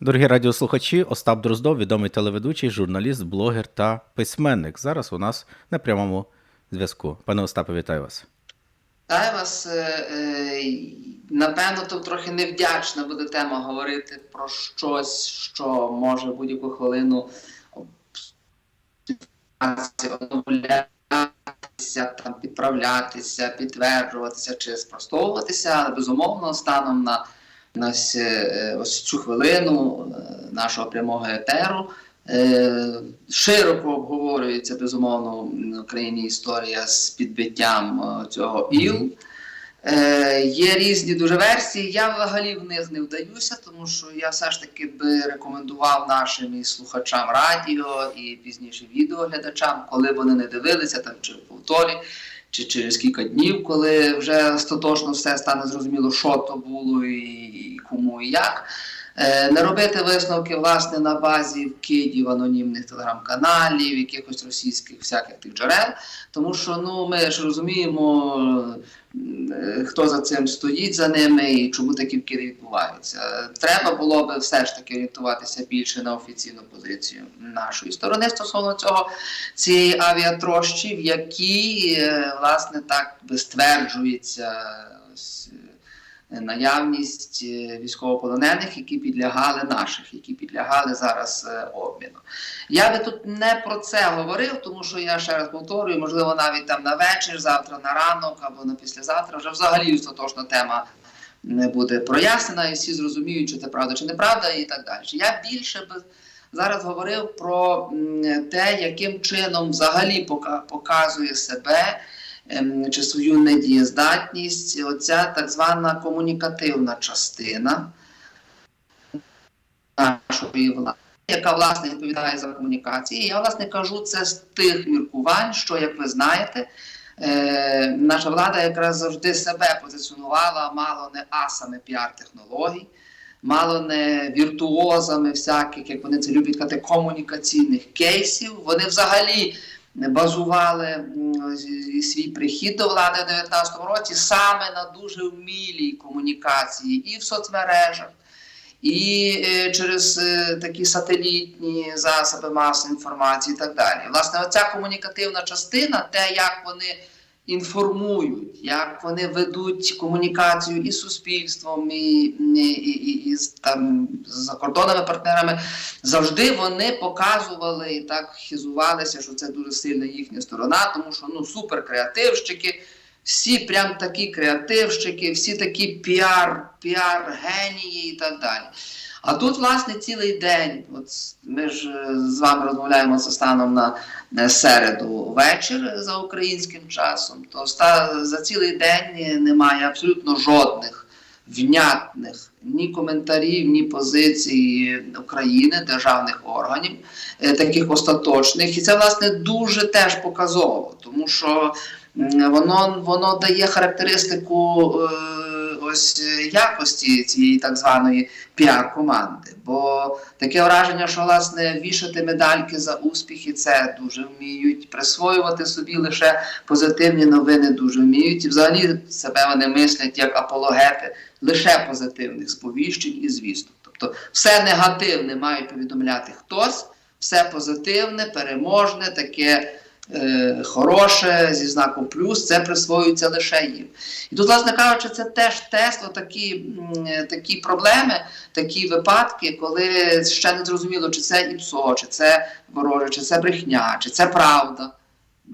Дорогі радіослухачі, Остап Дроздов, відомий телеведучий, журналіст, блогер та письменник. Зараз у нас на прямому зв'язку. Пане Остапе, вітаю вас. Вітаю вас. Е, е, Напевно, тут трохи невдячна буде тема говорити про щось, що може будь-яку хвилину оновлятися, там, підправлятися, підтверджуватися чи спростовуватися. Але безумовно, станом на, на ось, е, ось цю хвилину е, нашого прямого етеру. Е, Широко обговорюється безумовно в Україні історія з підбиттям цього ІЛ. Є різні дуже версії. Я взагалі в них не вдаюся, тому що я все ж таки би рекомендував нашим і слухачам радіо і пізніше відеоглядачам, коли вони не дивилися там чи в повторі, чи через кілька днів, коли вже остаточно все стане зрозуміло, що то було і, кому і як. Е, Не робити висновки власне на базі вкидів анонімних телеграм-каналів, якихось російських всяких тих джерел, тому що ну ми ж розуміємо, е, хто за цим стоїть за ними і чому такі вкиди відбуваються. Треба було би все ж таки орієнтуватися більше на офіційну позицію нашої сторони стосовно цього цієї авіатрощі, в якій е, власне так стверджується. Наявність е, військовополонених, які підлягали наших, які підлягали зараз е, обміну. Я би тут не про це говорив, тому що я ще раз повторюю, можливо, навіть там на вечір, завтра на ранок або на післязавтра вже взагалі остаточна тема не буде прояснена, і всі зрозуміють, чи це правда чи неправда, і так далі. Я більше би зараз говорив про те, яким чином взагалі показує себе чи свою недієздатність, оця так звана комунікативна частина нашої влади, яка власне відповідає за комунікації. Я власне кажу це з тих міркувань, що, як ви знаєте, е, наша влада якраз завжди себе позиціонувала мало не асами піар-технологій. Мало не віртуозами всяких, як вони це люблять казати, комунікаційних кейсів. Вони взагалі базували свій прихід до влади в 2019 році саме на дуже вмілій комунікації і в соцмережах, і е, через е, такі сателітні засоби масової інформації і так далі. Власне, оця комунікативна частина, те, як вони інформують, як вони ведуть комунікацію із суспільством, і, і, і, і там з закордонними партнерами, завжди вони показували і так хизувалися, що це дуже сильна їхня сторона, тому що ну супер креативщики. Всі прям такі креативщики, всі такі піар, піар-генії і так далі. А тут, власне, цілий день, от ми ж е, з вами розмовляємо за станом на е, середу вечір за українським часом, то за цілий день немає абсолютно жодних внятних ні коментарів, ні позицій України, державних органів, е, таких остаточних. І це, власне, дуже теж показово, тому що воно, воно дає характеристику ось е, якості цієї так званої піар-команди. Бо таке враження, що власне вішати медальки за успіхи, це дуже вміють, присвоювати собі лише позитивні новини дуже вміють. І взагалі себе вони мислять як апологети лише позитивних сповіщень і звісток. Тобто все негативне мають повідомляти хтось, все позитивне, переможне, таке. Е, Хороше зі знаком плюс, це присвоюється лише їм. І тут, власне кажучи, це теж тест, такі, такі проблеми, такі випадки, коли ще не зрозуміло, чи це ІПСО, чи це вороже, чи це брехня, чи це правда.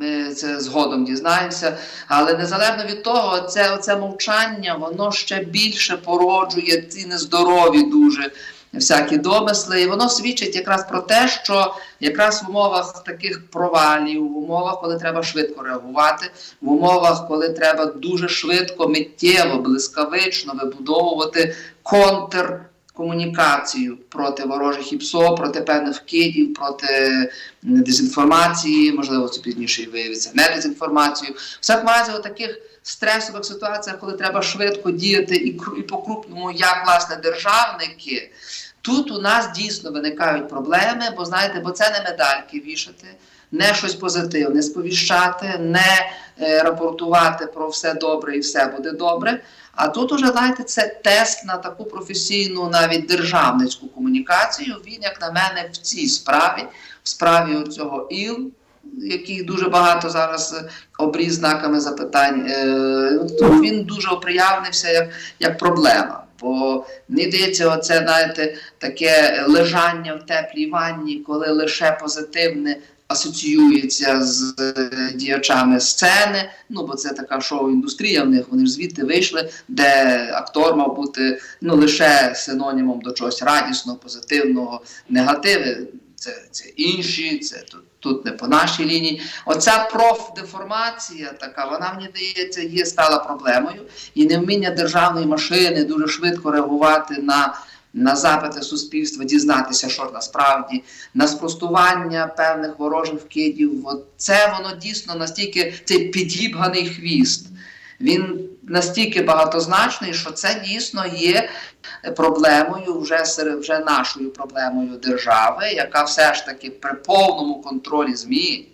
Ми це згодом дізнаємося. Але незалежно від того, це оце мовчання, воно ще більше породжує ці нездорові дуже всякі домисли. І воно свідчить якраз про те, що якраз в умовах таких провалів, в умовах, коли треба швидко реагувати, в умовах, коли треба дуже швидко, миттєво, блискавично вибудовувати контр. Комунікацію проти ворожих ІПСО, проти певних вкидів, проти дезінформації, можливо, це пізніше і виявиться не дезінформацію. Все разі у таких стресових ситуаціях, коли треба швидко діяти і, і по-крупному, як власне державники, Тут у нас дійсно виникають проблеми, бо знаєте, бо це не медальки вішати, не щось позитивне сповіщати, не е, рапортувати про все добре і все буде добре. А тут уже знаєте, це тест на таку професійну, навіть державницьку комунікацію. Він, як на мене, в цій справі, в справі цього ІЛ, який дуже багато зараз е, обріз знаками запитань, е, він дуже оприявнився як, як проблема. Бо мені здається, оце знаєте, таке лежання в теплій ванні, коли лише позитивне асоціюється з е, діячами сцени. Ну бо це така шоу-індустрія в них. Вони ж звідти вийшли, де актор мав бути ну лише синонімом до чогось радісного, позитивного, негативи. Це, це інші, це тут, тут не по нашій лінії. Оця профдеформація така, вона мені здається, є стала проблемою, і невміння державної машини дуже швидко реагувати на. На запити суспільства дізнатися, що насправді на спростування певних ворожих вкидів. Це воно дійсно настільки цей підібганий хвіст. Він настільки багатозначний, що це дійсно є проблемою вже вже нашою проблемою держави, яка все ж таки при повному контролі ЗМІ,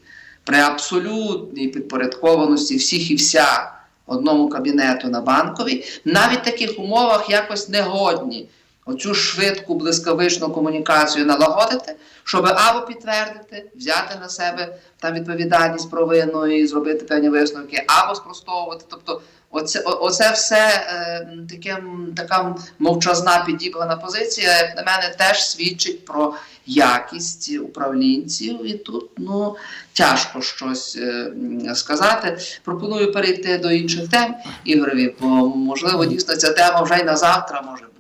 при абсолютній підпорядкованості всіх і вся одному кабінету на банковій, навіть в таких умовах якось негодні оцю швидку блискавичну комунікацію налагодити, щоб або підтвердити, взяти на себе там відповідальність провину і зробити певні висновки, або спростовувати. Тобто, оце, оце все е, таке, така мовчазна підібрана позиція, як на мене, теж свідчить про якість управлінців, і тут ну тяжко щось е, сказати. Пропоную перейти до інших тем, Ігорові, бо можливо дійсно ця тема вже й на завтра може бути.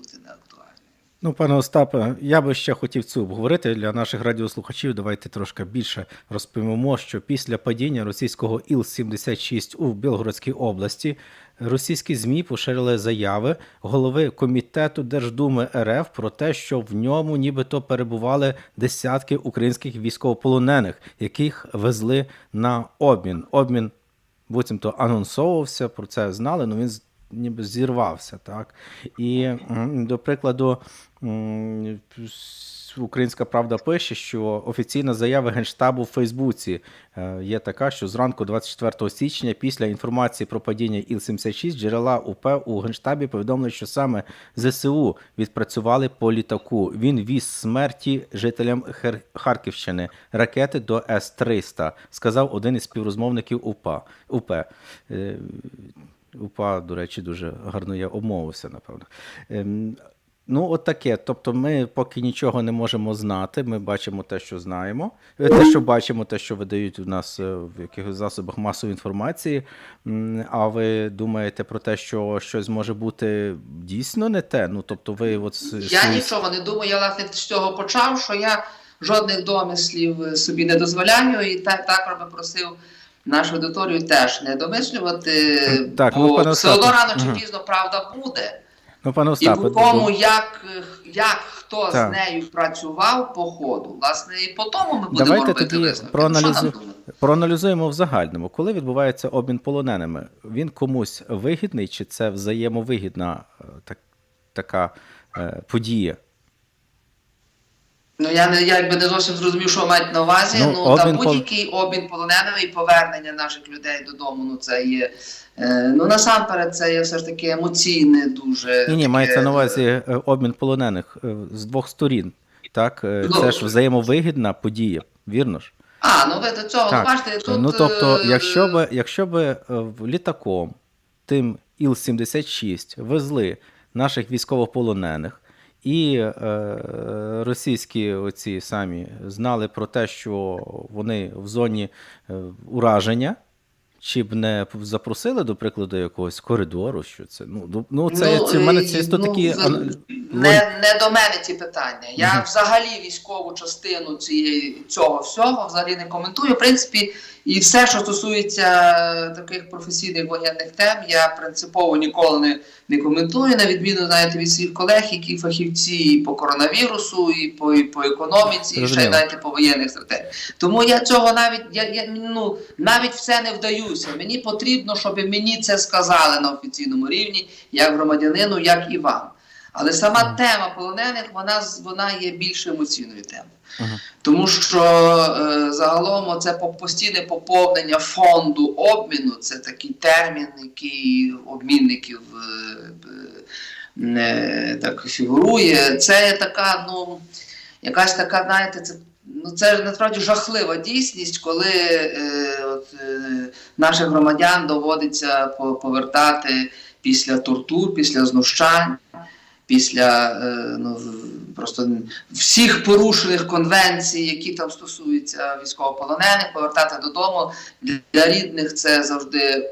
Ну, пане Остапе, я би ще хотів цю обговорити для наших радіослухачів. Давайте трошки більше розповімо, що після падіння російського Іл-76 у Білгородській області російські ЗМІ поширили заяви голови комітету Держдуми РФ про те, що в ньому нібито перебували десятки українських військовополонених, яких везли на обмін. Обмін буцімто анонсовувався, про це знали, але він з- ніби зірвався. Так? І, до прикладу, Українська Правда пише, що офіційна заява Генштабу в Фейсбуці е, є така, що зранку 24 січня, після інформації про падіння Іл-76, джерела УП у Генштабі повідомили, що саме ЗСУ відпрацювали по літаку. Він віз смерті жителям Хер- Харківщини ракети до С-300, сказав один із співрозмовників УПА. УП. УПА, до речі, дуже гарно я обмовився, напевно. Ем, Ну, от таке. Тобто, ми поки нічого не можемо знати. Ми бачимо те, що знаємо. Е, Те, що бачимо, те, що видають у нас е, в якихось засобах масової інформації. А ви думаєте про те, що щось може бути дійсно не те? Ну, тобто, ви от Я нічого не думаю, я власне з цього почав, що я жодних домислів е, собі не дозволяю, і так також би просив нашу аудиторію теж не домислювати, Так, бо ну, все одно рано чи пізно правда буде. Ну, пане І по тому, як, е, як хто Так. з нею працював по ходу, власне, і по тому ми будемо Давайте робити тоді висновки. проаналізу- Ну? Проаналізуємо в загальному, коли відбувається обмін полоненими, він комусь вигідний, чи це взаємовигідна е, так, така е, подія? Ну я не я якби не зовсім зрозумів, що мають на увазі. Ну, Ну, та будь-який обмін полоненими і повернення наших людей додому. Ну це є. Е, ну насамперед, це є все ж таки емоційне дуже. Ні, ні, мається на увазі е, обмін полонених е, з двох сторін. Так, Е, Ну, це ж взаємовигідна подія, вірно ж? А, ну ви до цього Так. бачите, тут. ну тобто, е, якщо би, якщо би е, літаком тим Іл-76 везли наших військовополонених, і е, російські оці самі знали про те, що вони в зоні е, ураження. Чи б не запросили, до прикладу, якогось коридору, що це? Ну, ну, ну це, це в мене це ну, такі. з- ан- Не, не до мене ці питання. Я Мгм. взагалі військову частину цієї цього всього взагалі не коментую. В принципі, і все, що стосується таких професійних воєнних тем, я принципово ніколи не, не коментую, на відміну знаєте, від своїх колег, які фахівці і по коронавірусу, і по, і по економіці, і ще й знаєте, по воєнних стратегіях. Тому я цього навіть я, я ну навіть в це не вдаюся. Мені потрібно, щоб мені це сказали на офіційному рівні, як громадянину, як і вам. Але сама тема полонених вона, вона є більш емоційною темою. Ага. Тому що е, загалом це постійне поповнення фонду обміну, це такий термін, який обмінників е, е, так фігурує. Це така, ну, якась така, знаєте, це, ну, це насправді жахлива дійсність, коли е, от, е, наших громадян доводиться по- повертати після тортур, після знущань. Після е, ну, просто всіх порушених конвенцій, які там стосуються військовополонених, повертати додому для рідних це завжди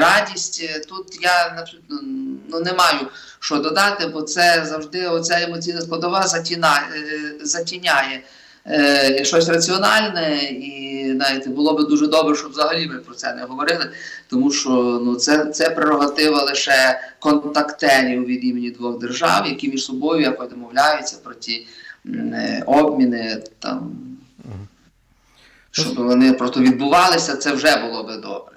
радість. Тут я абсолютно ну, не маю що додати, бо це завжди оця емоційна складова затіна, е, затіняє е, щось раціональне, і знаєте, було би дуже добре, щоб взагалі ми про це не говорили, тому що ну, це, це прерогатива лише контактерів від імені двох держав, які між собою якось домовляються про ті е, обміни там. Щоб вони просто відбувалися, це вже було би добре.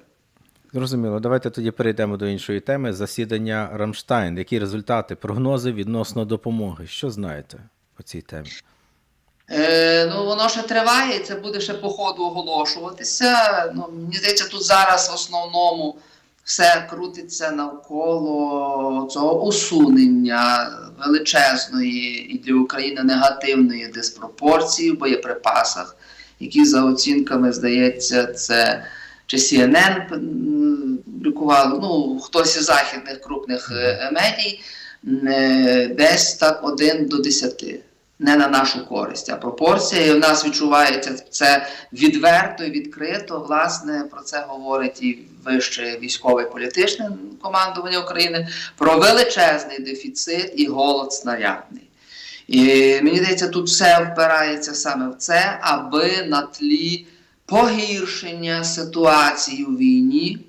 Зрозуміло. Давайте тоді перейдемо до іншої теми. Засідання Рамштайн. Які результати, прогнози відносно допомоги? Що знаєте по цій темі? Е, ну, воно ще триває, і це буде ще по ходу оголошуватися. Ну, мені здається, тут зараз в основному все крутиться навколо цього усунення величезної і для України негативної диспропорції в боєприпасах, які за оцінками, здається, це чи CNN м, публікували, ну, хтось із західних крупних е, медій, е, десь так 1 до 10 не на нашу користь, а пропорція. І в нас відчувається це відверто і відкрито. Власне, про це говорить і вище військове політичне командування України про величезний дефіцит і голод снарядний. І мені здається, тут все впирається саме в це, аби на тлі погіршення ситуації у війні.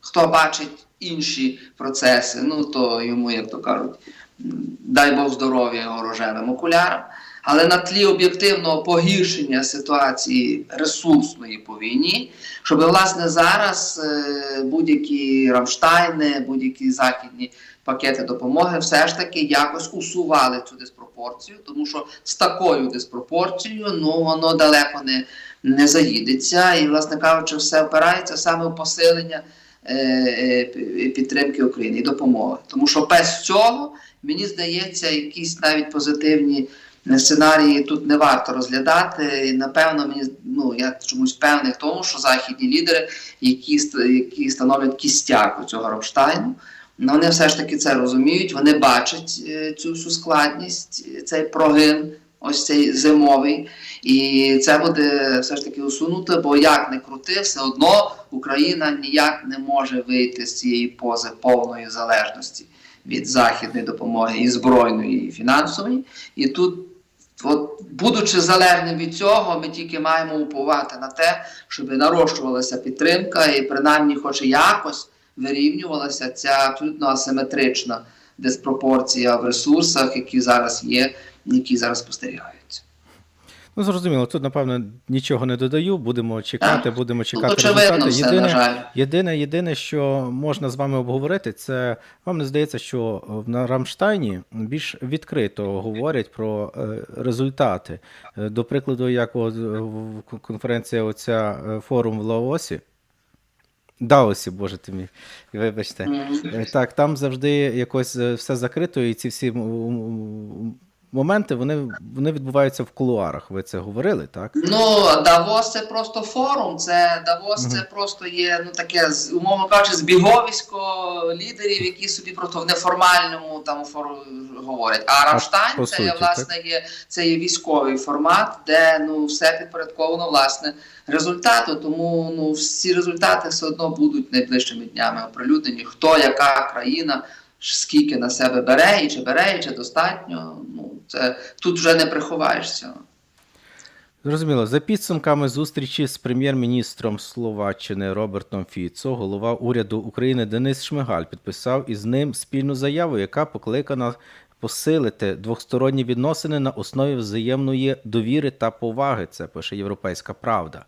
Хто бачить інші процеси, ну то йому, як то кажуть, дай Бог здоров'я його рожевим окулярам. Але на тлі об'єктивного погіршення ситуації ресурсної по війні, щоб власне зараз е, будь-які Рамштайни, будь-які західні пакети допомоги все ж таки якось усували цю диспропорцію, тому що з такою диспропорцією ну воно далеко не, не заїдеться. І, власне кажучи, все опирається саме в посилення підтримки України і допомоги. Тому що без цього, мені здається, якісь навіть позитивні е, сценарії тут не варто розглядати. І, напевно, мені ну я чомусь певний в тому, що західні лідери, які, які становлять кістяк у цього Рамштайну, ну, вони все ж таки це розуміють, вони бачать е, цю всю складність, е, цей прогин, ось цей зимовий. І це буде все ж таки усунуто, бо як не крути, все одно Україна ніяк не може вийти з цієї пози повної залежності від західної допомоги і збройної, і фінансової. І тут, от, будучи залежним від цього, ми тільки маємо уповати на те, щоб нарощувалася підтримка і принаймні, хоч якось вирівнювалася ця абсолютно асиметрична диспропорція в ресурсах, які зараз є, які зараз спостерігаються. Ну, зрозуміло, тут, напевно, нічого не додаю. Будемо чекати, Так. будемо чекати очевидно результати. все, на Єдине, жаль. єдине, єдине, що можна з вами обговорити, це вам не здається, що на Рамштайні більш відкрито говорять про е, результати. Е, До прикладу, як от, е, конференція оця форум в Лаосі. Даосі, боже ти мій, вибачте. Мгм. Е, Так, там завжди якось все закрито, і ці всі моменти вони, вони відбуваються в кулуарах. Ви це говорили, так? Ну, Давос це просто форум. Це Давос це просто є ну таке умовно кажучи, збіговисько лідерів, які собі просто в неформальному там фору говорять. А Рамштайн по це суті, власне є це є військовий формат, де ну все підпорядковано власне результату. Тому ну всі результати все одно будуть найближчими днями оприлюднені. Хто яка країна. Скільки на себе бере, і чи бере, і чи достатньо. Ну це тут вже не приховаєш цього. Зрозуміло. За підсумками зустрічі з прем'єр-міністром Словаччини Робертом Фіцо, голова уряду України Денис Шмигаль підписав із ним спільну заяву, яка покликана посилити двосторонні відносини на основі взаємної довіри та поваги. Це пише Європейська Правда.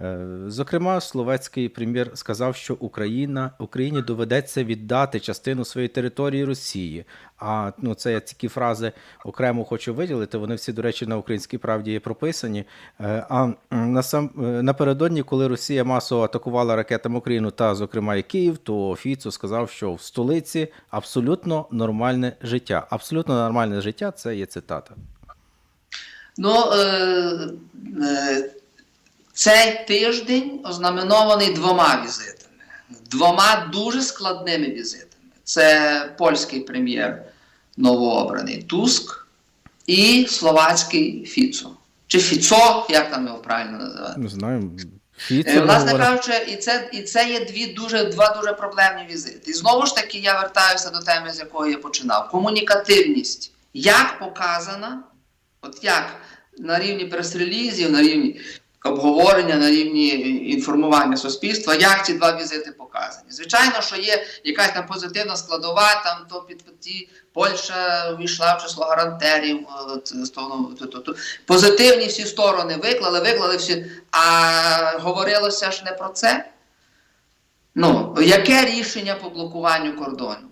Е, Зокрема, словацький прем'єр сказав, що Україна Україні доведеться віддати частину своєї території Росії. А ну це я такі фрази окремо хочу виділити. Вони всі, до речі, на українській правді є прописані. Е, А м, насам е, напередодні, коли Росія масово атакувала ракетами Україну та, зокрема, і Київ, то Фіцо сказав, що в столиці абсолютно нормальне життя. Абсолютно нормальне життя це є цитата. Ну, е, е, цей тиждень ознаменований двома візитами, двома дуже складними візитами. Це польський прем'єр новообраний Туск і словацький Фіцо. Чи Фіцо, як там його правильно називати? Не знаю. Е, Фіцо Власне кажучи, і це, і це є дві дуже, два дуже проблемні візити. І знову ж таки, я вертаюся до теми, з якої я починав. Комунікативність. Як показана, от як на рівні прес-релізів, на рівні обговорення, на рівні інформування суспільства, як ці два візити показані. Звичайно, що є якась там позитивна складова, там то під ті Польща увійшла в число гарантерів, то. позитивні всі сторони виклали, виклали всі. А говорилося ж не про це. Ну, яке рішення по блокуванню кордону?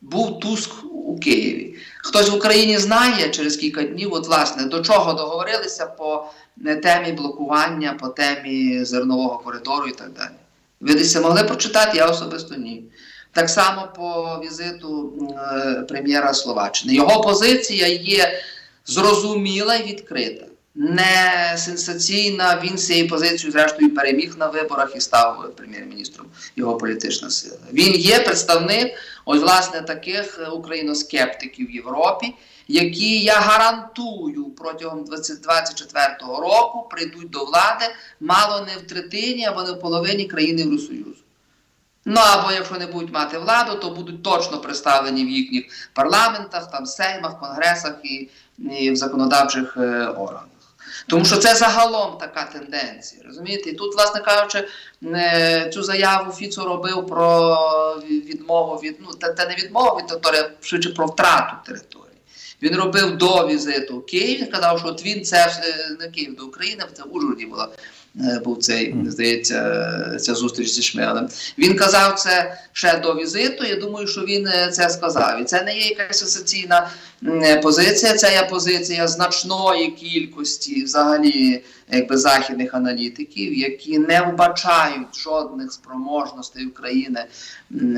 Був Туск у Києві. Хтось в Україні знає через кілька днів, от власне, до чого договорилися по е, темі блокування, по темі зернового коридору і так далі. Ви десь це могли прочитати, я особисто ні. Так само по візиту е, прем'єра Словаччини. Його позиція є зрозуміла і відкрита. Не сенсаційна. Він цією позицією, зрештою, переміг на виборах і став прем'єр-міністром його політична сила. Він є представник ось власне таких україноскептиків в Європі, які я гарантую протягом 2024 року прийдуть до влади мало не в третині або не в половині країн Євросоюзу. Ну або якщо не будуть мати владу, то будуть точно представлені в їхніх парламентах, там сеймах, конгресах і, і в законодавчих е, органах. Тому що це загалом така тенденція. Розумієте? І тут, власне кажучи, е, цю заяву Фіцо робив про відмову від ну та, та не відмову від території, а швидше про втрату території. Він робив до візиту в Київ. Казав, що от він це не Київ до України, це в Ужгороді була був цей, здається, ця зустріч зі Шмелем. Він казав це ще до візиту. Я думаю, що він е, це сказав. І це не є якась асоційна е, позиція, це є позиція значної кількості взагалі якби західних аналітиків, які не вбачають жодних спроможностей України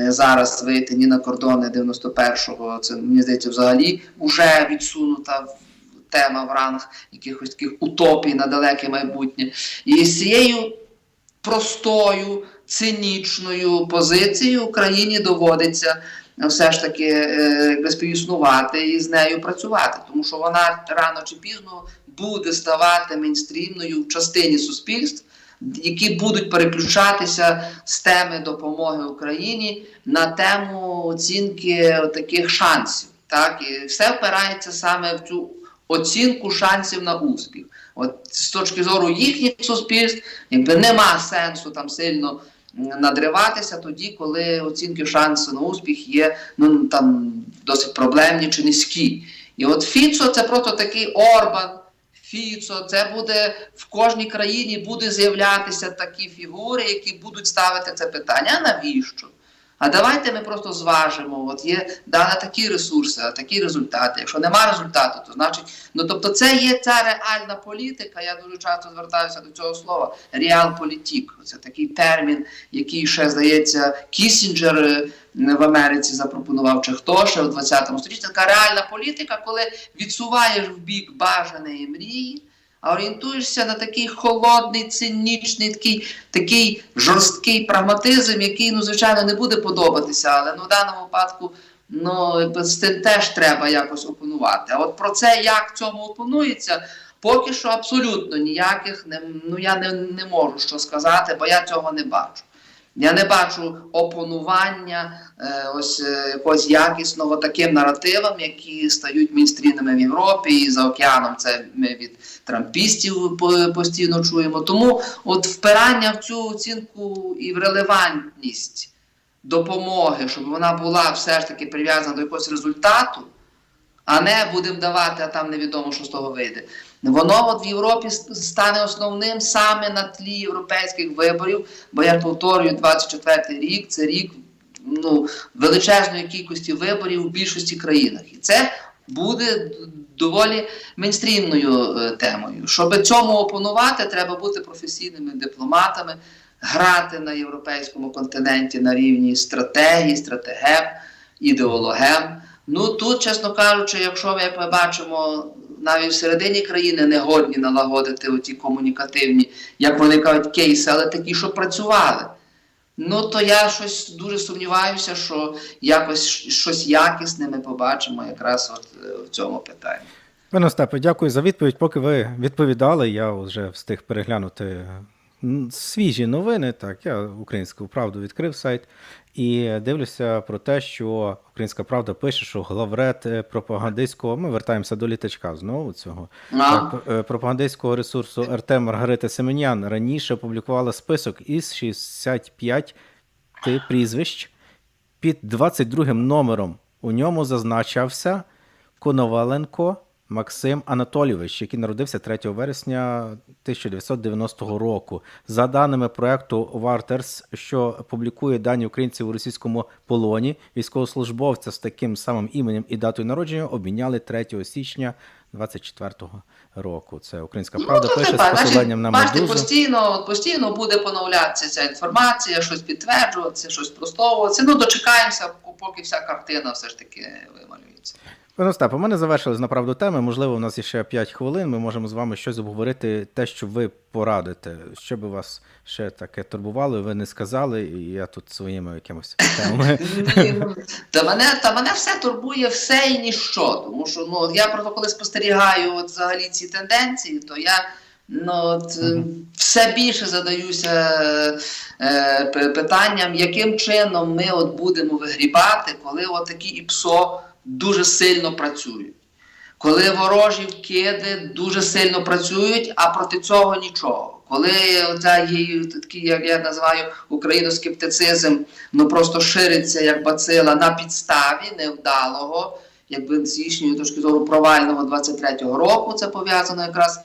зараз вийти ні на кордони 91-го. Це мені здається, взагалі вже відсунута тема в ранг якихось таких утопій на далеке майбутнє. І з цією простою, цинічною позицією Україні доводиться все ж таки е, співіснувати і з нею працювати, тому що вона рано чи пізно буде ставати мейнстрімною в частині суспільств, які будуть переключатися з теми допомоги Україні на тему оцінки таких шансів. Так, і все впирається саме в цю оцінку шансів на успіх. От з точки зору їхніх суспільств, якби нема сенсу там сильно надриватися тоді, коли оцінки шансу на успіх є ну там досить проблемні чи низькі. І от Фіцо це просто такий Орбан. Фіцо, це буде в кожній країні буде з'являтися такі фігури, які будуть ставити це питання. А навіщо? А давайте ми просто зважимо. От є дали такі ресурси, а такі результати. Якщо нема результату, то значить, ну тобто, це є ця реальна політика. Я дуже часто звертаюся до цього слова. Реалполітік. Це такий термін, який ще здається Кісінджер в Америці запропонував, чи хто ще в 20 столітті. Така реальна політика, коли відсуваєш в бік бажаної мрії. А орієнтуєшся на такий холодний, цинічний, такий, такий жорсткий прагматизм, який, ну, звичайно, не буде подобатися, але ну, в даному випадку ну, з тим теж треба якось опанувати. А от про це, як цьому опонується, поки що абсолютно ніяких не, ну, я не, не можу що сказати, бо я цього не бачу. Я не бачу опонування е, ось е, якогось якісного таким наративам, які стають мейнстрімними в Європі і за океаном. Це ми від трампістів постійно чуємо. Тому от впирання в цю оцінку і в релевантність допомоги, щоб вона була все ж таки прив'язана до якогось результату. а не будемо давати, а там невідомо, що з того вийде. Воно от в Європі стане основним саме на тлі європейських виборів, бо я повторюю, 24-й рік це рік ну, величезної кількості виборів у більшості країнах. І це буде доволі мейнстрімною е, темою. Щоб цьому опонувати, треба бути професійними дипломатами, грати на європейському континенті на рівні стратегії, стратегем, ідеологем. Ну тут, чесно кажучи, якщо ми побачимо навіть всередині країни не годні налагодити оті комунікативні, як вони кажуть, кейси, але такі, що працювали. Ну, то я щось дуже сумніваюся, що якось щось якісне ми побачимо якраз от е, в цьому питанні. Пане Остапе, дякую за відповідь. Поки ви відповідали, я вже встиг переглянути свіжі новини. Так, я українську правду відкрив сайт і дивлюся про те, що Українська Правда пише, що главред е, пропагандистського. Ми вертаємося до літачка знову цього. А. Так, е, пропагандистського ресурсу РТ Маргарита Семенян раніше опублікувала список із 65 прізвищ під 22 номером. У ньому зазначався Коноваленко Максим Анатолійович, який народився 3 вересня 1990 року. За даними проекту Вартерс, що публікує дані українців у російському полоні, військовослужбовця з таким самим іменем і датою народження обміняли 3 січня 24 року. Це українська правда то пише з посиланням на Ну, медузу. постійно, постійно буде поновлятися ця інформація, щось підтверджуватися, щось спростовуватися. Ну, дочекаємося, поки вся картина все ж таки вималюється. Пане Остапе, ми не завершили на правду теми. Можливо, у нас є ще 5 хвилин. Ми можемо з вами щось обговорити, те, що ви порадите. Що би вас ще таке турбувало, ви не сказали, і я тут своїми якимось темами. Ну, Та мене, та мене все турбує все і ніщо. Тому що ну, я просто коли спостерігаю от, взагалі ці тенденції, то я ну, от, е, все більше задаюся е, питанням, яким чином ми от будемо вигрібати, коли от такі ІПСО дуже сильно працюють. Коли ворожі вкиди дуже сильно працюють, а проти цього нічого. Коли оця є такий, як я називаю, україноскептицизм, ну просто шириться як бацила на підставі невдалого, якби з їхньої точки зору провального 23-го року. Це пов'язано якраз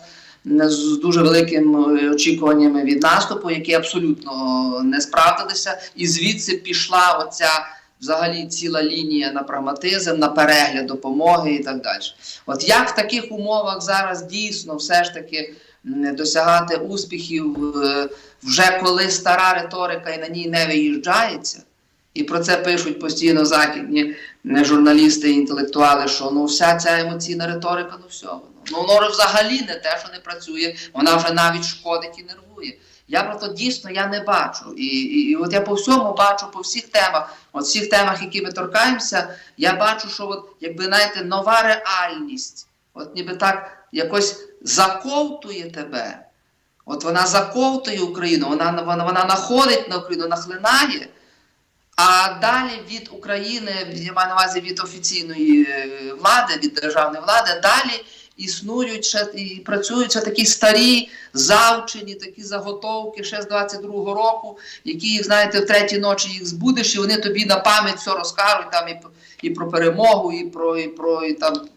з дуже великими очікуваннями від наступу, які абсолютно не справдилися, і звідси пішла оця взагалі ціла лінія на прагматизм, на перегляд допомоги і так далі. От як в таких умовах зараз дійсно все ж таки досягати успіхів, е, вже коли стара риторика і на ній не виїжджається, і про це пишуть постійно західні журналісти і інтелектуали, що ну вся ця емоційна риторика, ну все, ну воно взагалі не те, що не працює, вона вже навіть шкодить і нервує. Я просто дійсно я не бачу. І, і, і от я по всьому бачу, по всіх темах, от всіх темах, які ми торкаємося, я бачу, що от, якби знаєте, нова реальність, от ніби так якось заковтує тебе. От вона заковтує Україну, вона, вона, вона находить на Україну, нахлинає. А далі від України, я маю на увазі від офіційної е, влади, від державної влади, далі існують ще і працюють ще такі старі завчені, такі заготовки ще з 22-го року, які їх, знаєте, в третій ночі їх збудеш, і вони тобі на пам'ять все розкажуть там і, і про перемогу, і про, і про і там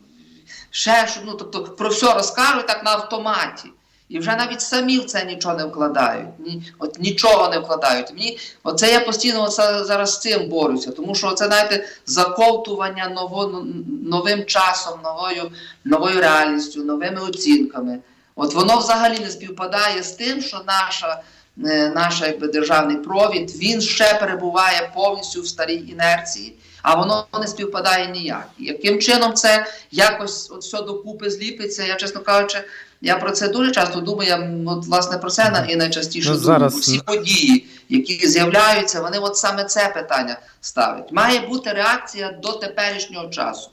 ще що, ну тобто про все розкажуть так на автоматі. І вже навіть самі в це нічого не вкладають. Ні, от нічого не вкладають. Мені оце я постійно оце, зараз з цим борюся, тому що це знаєте заковтування ново, новим часом, новою, новою реальністю, новими оцінками. От воно взагалі не співпадає з тим, що наша, е, наша якби, державний провід він ще перебуває повністю в старій інерції, а воно не співпадає ніяк. Яким чином це якось от все докупи зліпиться, я чесно кажучи. Я про це дуже часто думаю. Я от, власне про це і найчастіше Ну, думаю. зараз- всі події, які з'являються, вони от саме це питання ставлять. Має бути реакція до теперішнього часу.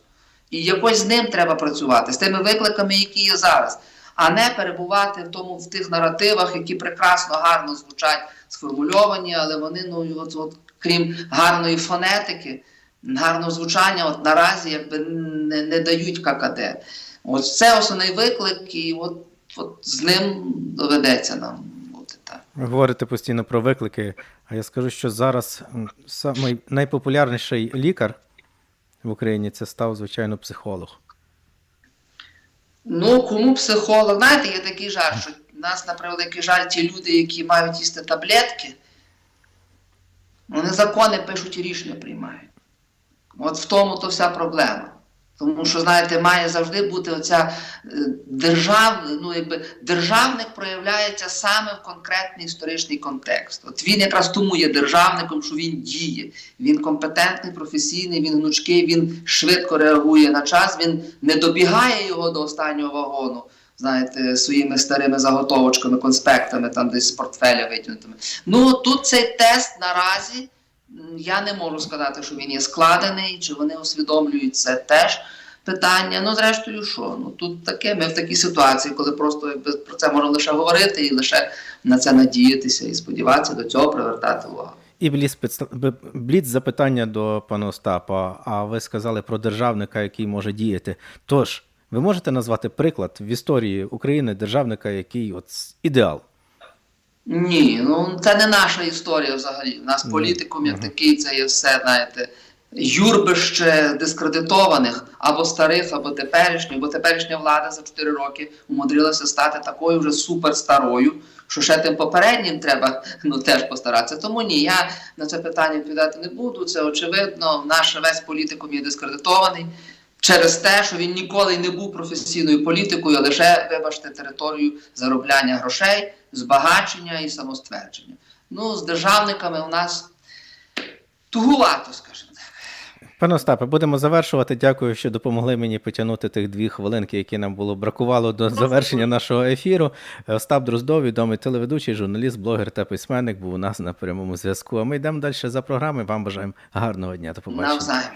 І якось з ним треба працювати, з тими викликами, які є зараз, а не перебувати в тому в тих наративах, які прекрасно гарно звучать, сформульовані, але вони ну от, от крім гарної фонетики, гарного звучання, от наразі якби не, не дають ККД. Ось це основний виклик, і от, от з ним доведеться нам бути так. Ви говорите постійно про виклики, а я скажу, що зараз самий найпопулярніший лікар в Україні це став, звичайно, психолог. Ну, кому психолог? Знаєте, є такий жарт, що в нас, на превеликий жаль, ті люди, які мають їсти таблетки, вони закони пишуть і рішення приймають. От в тому то вся проблема. Тому що, знаєте, має завжди бути оця е, держав, ну, якби, державник проявляється саме в конкретний історичний контекст. От він якраз тому є державником, що він діє. Він компетентний, професійний, він гнучкий, він швидко реагує на час, він не добігає його до останнього вагону. Знаєте, своїми старими заготовочками, конспектами, там десь з портфеля витягнутими. Ну тут цей тест наразі я не можу сказати, що він є складений, чи вони усвідомлюють це теж питання. Ну, зрештою, що? Ну тут таке, ми в такій ситуації, коли просто якби, про це можемо лише говорити і лише на це надіятися і сподіватися до цього привертати увагу. І бліц запитання до пана Остапа. А ви сказали про державника, який може діяти. Тож, ви можете назвати приклад в історії України державника, який от ідеал? Ні, ну це не наша історія взагалі. У нас політикум як такий, це є все, знаєте, юрбище дискредитованих або старих, або теперішніх, бо теперішня влада за 4 роки умудрилася стати такою вже суперстарою, що ще тим попереднім треба ну, теж постаратися. Тому ні, я на це питання відповідати не буду. Це очевидно. Наш весь політикум є дискредитований. Через те, що він ніколи не був професійною політикою, а лише, вибачте, територію заробляння грошей, збагачення і самоствердження. Ну, з державниками у нас тугувато, скажімо так. Пане Остапе, будемо завершувати. Дякую, що допомогли мені потягнути тих дві хвилинки, які нам було бракувало до завершення нашого ефіру. Остап Дроздов, відомий телеведучий, журналіст, блогер та письменник, був у нас на прямому зв'язку. А ми йдемо далі за програми. Вам бажаємо гарного дня. До побачення. Навзаєм.